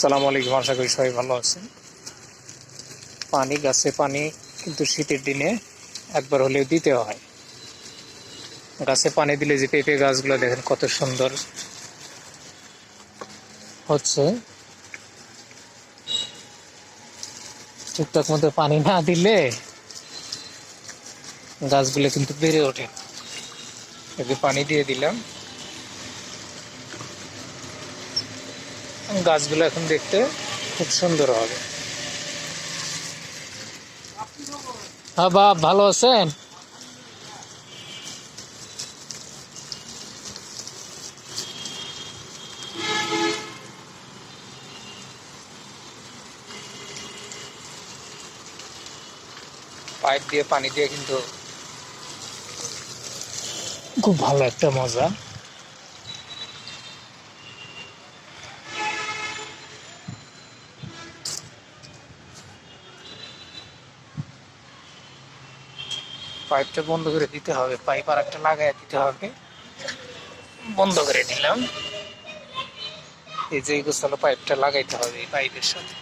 সালাম আলাইকুম, আশা করি সবাই ভালো আছেন। পানি, গাছে পানি, কিন্তু শীতের দিনে একবার হলেও দিতে হয়। গাছে পানি দিলে যে পেঁপে গাছগুলো দেখেন কত সুন্দর হচ্ছে। ঠিকঠাক মতো পানি না দিলে গাছগুলো কিন্তু বেড়ে ওঠে। পানি দিয়ে দিলাম। গাছগুলো এখন দেখতে খুব সুন্দর হবে। হ্যাঁ বাপ, ভালো আছেন? পাইপ দিয়ে, পানি দিয়ে কিন্তু খুব ভালো একটা মজা। পাইপটা বন্ধ করে দিতে হবে। পাইপ আর একটা লাগাই দিতে হবে। বন্ধ করে দিলাম। এই যে গোছালো পাইপটা লাগাইতে হবে এই পাইপের সাথে।